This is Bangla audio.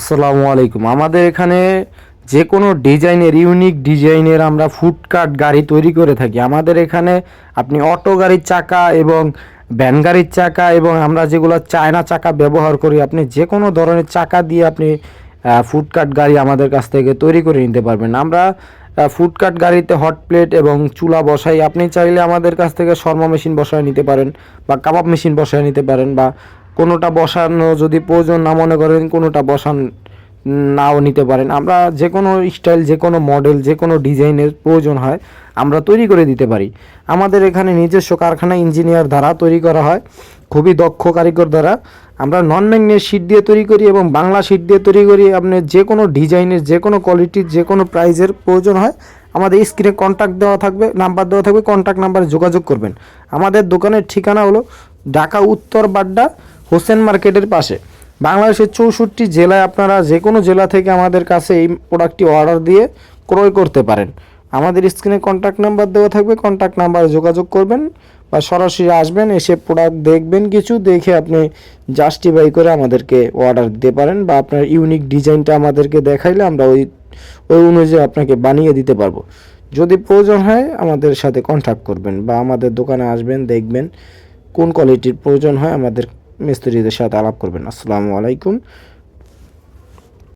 আসসালামু আলাইকুম। আমাদের এখানে যে কোনো ডিজাইনের, ইউনিক ডিজাইনের আমরা ফুডকার্ট গাড়ি তৈরি করে থাকি। আমাদের এখানে আপনি অটো গাড়ির চাকা এবং ভ্যান গাড়ির চাকা এবং আমরা যেগুলো চায়না চাকা ব্যবহার করি, আপনি যে কোনো ধরনের চাকা দিয়ে আপনি ফুডকার্ট গাড়ি আমাদের কাছ থেকে তৈরি করে নিতে পারবেন। আমরা ফুডকার্ট গাড়িতে হট প্লেট এবং চুলা বসাই। আপনি চাইলে আমাদের কাছ থেকে শর্মা মেশিন বসায় নিতে পারেন বা কাবাব মেশিন বসায় নিতে পারেন বা কোনোটা বসানো যদি প্রয়োজন না মনে করেন, কোনোটা বসান নাও নিতে পারেন। আমরা যে কোনো স্টাইল যে কোনো মডেল যে কোনো ডিজাইনের প্রয়োজন হয়, আমরা তৈরি করে দিতে পারি। আমাদের এখানে নিজস্ব কারখানা ইঞ্জিনিয়ার দ্বারা তৈরি করা হয়, খুবই দক্ষ কারিগর দ্বারা। আমরা নন ম্যাগনেট শিট দিয়ে তৈরি করি এবং বাংলা শিট দিয়ে তৈরি করি। আপনি যে কোনো ডিজাইনের যে কোনো কোয়ালিটির যে কোনো প্রাইজের প্রয়োজন হয়, আমাদের স্ক্রিনে কন্ট্যাক্ট দেওয়া থাকবে নাম্বার দেওয়া থাকবে কন্ট্যাক্ট নাম্বারে যোগাযোগ করবেন। আমাদের দোকানের ঠিকানা হলো ঢাকা উত্তর বাড্ডা হোসেন মার্কেটের পাশে। বাংলাদেশের চৌষট্টি জেলায় আপনারা যে কোনো জেলা থেকে আমাদের কাছে এই প্রোডাক্টটি অর্ডার দিয়ে ক্রয় করতে পারেন। আমাদের স্ক্রিনে কন্ট্যাক্ট নাম্বার দেওয়া থাকবে কন্ট্যাক্ট নাম্বারে যোগাযোগ করবেন বা সরাসরি আসবেন, এসে প্রোডাক্ট দেখবেন কিছু, দেখে আপনি জাস্টিফাই করে আমাদেরকে অর্ডার দিতে পারেন বা আপনার ইউনিক ডিজাইনটা আমাদেরকে দেখাইলে আমরা ওই ওই অনুযায়ী আপনাকে বানিয়ে দিতে পারব। যদি প্রয়োজন হয় আমাদের সাথে কন্ট্যাক্ট করবেন বা আমাদের দোকানে আসবেন, দেখবেন কোন কোয়ালিটির প্রয়োজন হয় আমাদের মিস্ত্রিদের সাথে আলাপ করবেন। আসসালামু আলাইকুম।